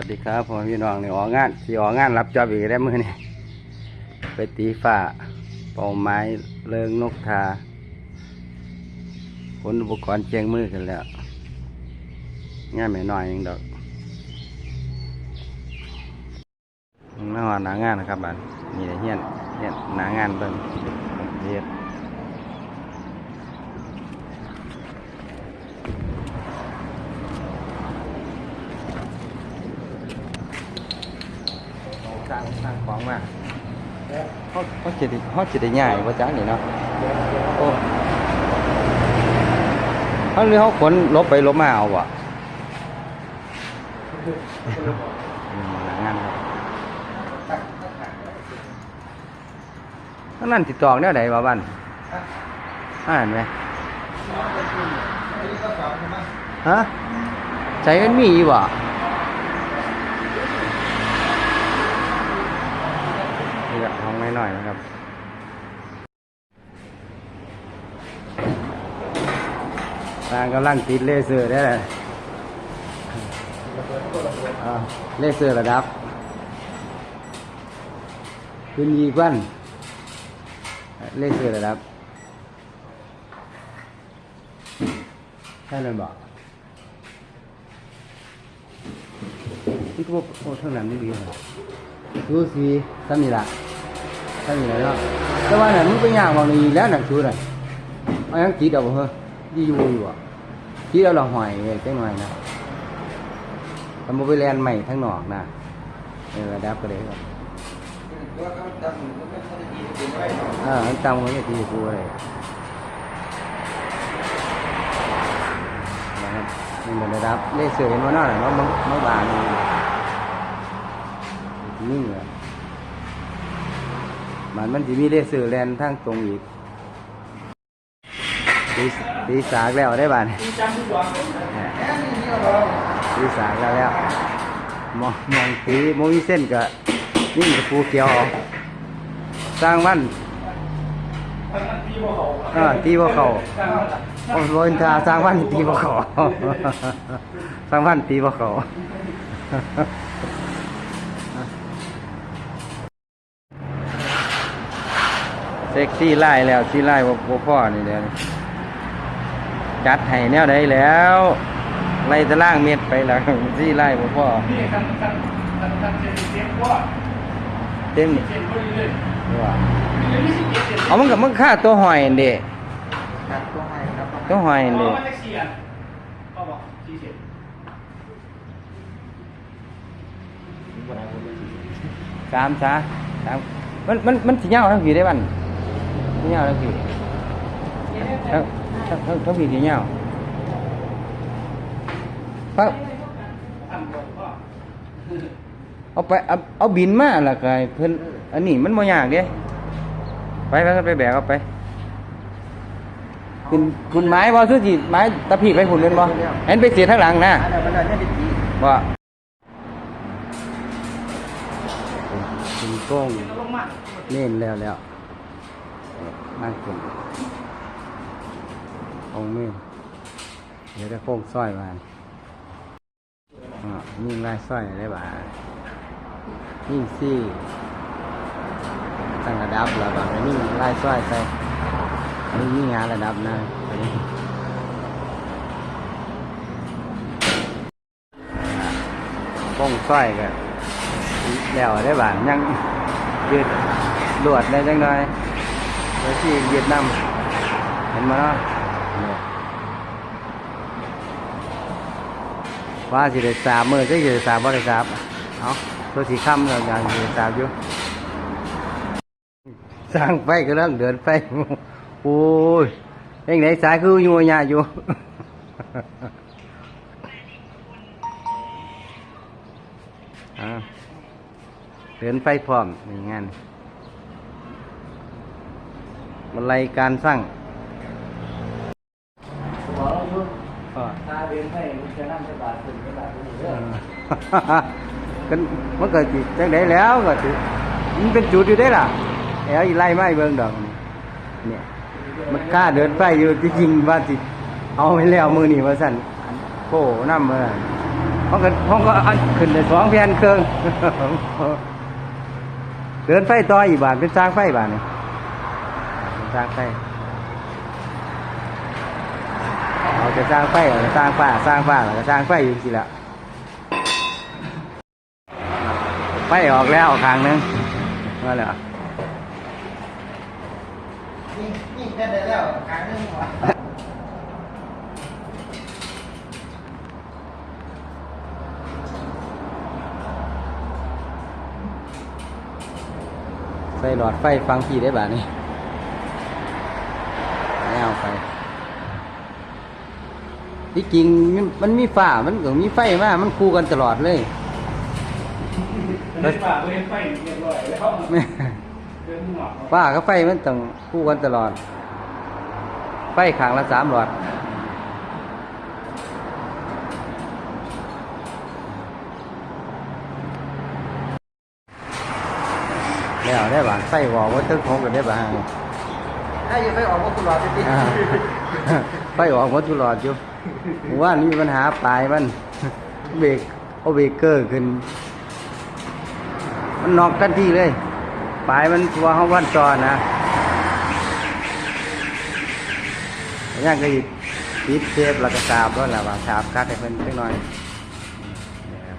วัสดีครับพ่อพี่น้องนี่ออกงานที่ออกงานรับจอบอีกได้วมือนี่ไปตีฝ้าเป่าไม้เลิงนกทาขนอุปกรณ์เจียงมือกันแล้วงานไม่น้อยเองดอกน่าหนางานนะครับบันนี่แหละเฮี้ยนเฮี้ยนหนางานเบิ่งเฮ็ดสร้างสร้างของมาเขาเขาจะได้เขาจะได้ง่ายว่าจ้านี่ เนาะโอ้เขาเรือเขาขนลบไปลบมาเอาวะอืมหนางานครับนั่นติดต่อเนี่ยไหนวะบ้านอ่านไหมฮะใจมันมีอยนะครับทางกำลังติดเลเซอร์ได้เลยเลเซอร์ระดับขึ้นยีกวันเลเซอร์ระดับใช่เลยบอกนี่ก็บอกโอ้เท่านั้นไม่ดีเลยดูสิสามีละ สามีละเนาะแต่ว่าเนี่ยมึงไปย่างบางนี้แล้วหนังชูเลยเอายังจีดเอาบ่เหรอดีอยู่อยู่อะจีดเอ มันมันจะครับนี่เลสื่องสือแลนทั้งตรงอีกตีตีสากแล้วได้บ้านตีสากแล้วแล้วมองมองตีมองมีเส้นก็นี่กับปูเกียวสร้างวันอ่าตีบ่เขาโอ้โหอินทาสร้างวันตีบ่เขาสร้างวันตีบ่เขา ซ็กซี่ไล่แล้วซี่ไล่บ่บ่พ่อนี่เดี๋ยวจัดให้แนวใดแล้วไล่ตารางเม็ดไปแล้วสี่ไล่พ่อนี่คันคันคันคันเจ็ดเจ็ดกว่าเต็มเจ็ดพอดีเลยว่านี่เลยยี่สิบเจ็ดเจ็ดเอามันกับมันค่าตัวหอยเด้ครับตัวให้ครับตัวหอยเอาเด้มาแท็กซี่อะเขาบอกสี่สิบสามซะสามมันมันมันสิยาทั้งผีได้บัน สิยาวทั้งผีทั้งทั้งทั้งทั้งผีสิยาวปั๊บพันกว่าก็เอาไปเอาเอาบินมาและก็ให้เพิ่นอันนี้มันบ่ยากเด้ไปไปไปแบกเอาไปคุณคุณไม้บ่ซื้อสิไม้ตะพีไปหุ่นเล่นบ่เห็นไปเสียทางหลังนะอันนั้นมันได้ดีว่าคุณโก้งลงมาเล่นแล้วแล้ว นั่งกินองค์เม่นเดี๋ยวจะโค้งสร้อยมาอ่านี่ลายสร้อยได้บ่านี่ซี่ตั้งระดับแล้วบ่านี่ลายสร้อยใส่อันนี้มีงานระดับนะอันนี้โค้งสร้อยกันแล้วได้บ่ายังยืดลวดได้จังหน่อย โดยที่เวียดนามเห็นมเนาะว่าสิได้สามมือจะสิได้สามบ่ได้สามเอาตัวสีค่ำแล้วอย่างสิได้สามอยู่สร้างไปก็เรื่องเดินไปโอ้ยเองไหนสายคืออยู่ยาอยู่เดินไปพร้อมในงาน มันไลยการสร้างบอกเราอยู่อ่าตาเดินให้มันจะนั่งสบายขึ้นสบายขึ้นเรื่อยกันมันเกิดจิจังไดแล้วก็ถือมันเป็นจุดอยู่ได้ล่ะแอลอีไล่ไม้เบิ่งดอกนี่เนี่ยมันกล้าเดินไปอยู่ที่จริงว่าสิเอาไปแล้วมือนี่ว่าสั่นโป้น้ำเมื่อห้องก็ห้องก็อันขึ้นได้สองแผ่นเครื่องเดินไฟต่ออีกบาทเป็นสร้างไฟบาทนี่เป็น สร้างไฟเอาจะสร้างไฟเอาจะสร้างฟ้าสร้างฟ้าแล้วก็สร้างไฟอยู่สิละไฟออกแล้วทางนึงนั่นแหละนี่นี่แค่ได้แล้วกลางนึงวใส่หลอดไฟฟังพี่ได้บานี่ไม่เอาไฟ ที่จริงมันมันมีฝ้ามันก็มีไฟมามันคู่กันตลอดเลยเดินป่าเดินไปเรียบร้อยแล้วแม่เดินหมอกฝ้ากับไฟมันต้องคู่กันตลอด ไฟขางละสามหลอดแล้วได้บางไฟวอว่าตึ้งของกันได้บางถ้าอยู่ไปออกว่าคุณรอจะติดอ่าไฟออกหมดทุกหลอดอยู่ ว่านี่มีปัญหาปลายมัน เบรกเอาเบรกเกอร์ขึ้น มันนอกทันทีเลย ปลายมันตัวห้องวันจอนะย่างก็อีกปิดเทปแล้วก็สาบด้วยแหละว่าสาบคัดให้เพิ่นเล็กน้อยนะครับ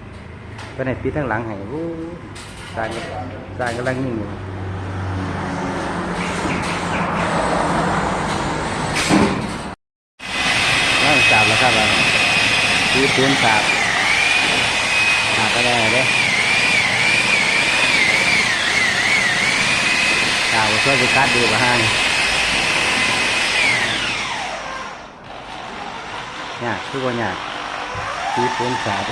เพิ่นให้ปิดทั้งหลังให้โอ้สร้างสร้างกำลังนิ่งอยู่ นั่งสาบแล้วครับเรา ตีปืนสาบสาบก็ได้เด้สาบช่วยไปกัดดูกระห้างยากคือว่ายากตีปืนสาบ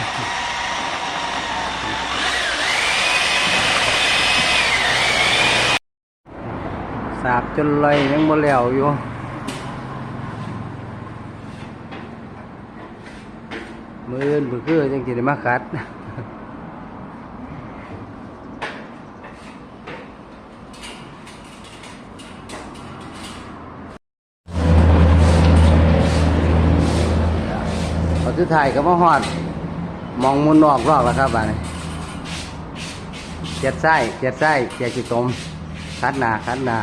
สาบจนเลยยังบ่แล้วอยู่ มืออื่นมือคือจังสิได้มาคัดพอสุดท้ายก็มาฮอดมองมุนออกรอกแล้วครับบ้านเจ็ดไส้เจ็ดไส้เจ็ดจิตมคัดหนาคัดหนา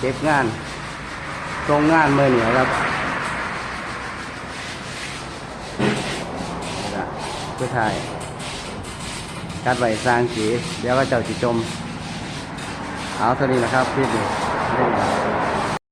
เก็บงานตรงงานมือเหนียวครับ เพื่อถ่ายการไหวสร้างสีเดี๋ยวก็เจ้าจิจม เอาเท่านี้นะครับพี่ดิ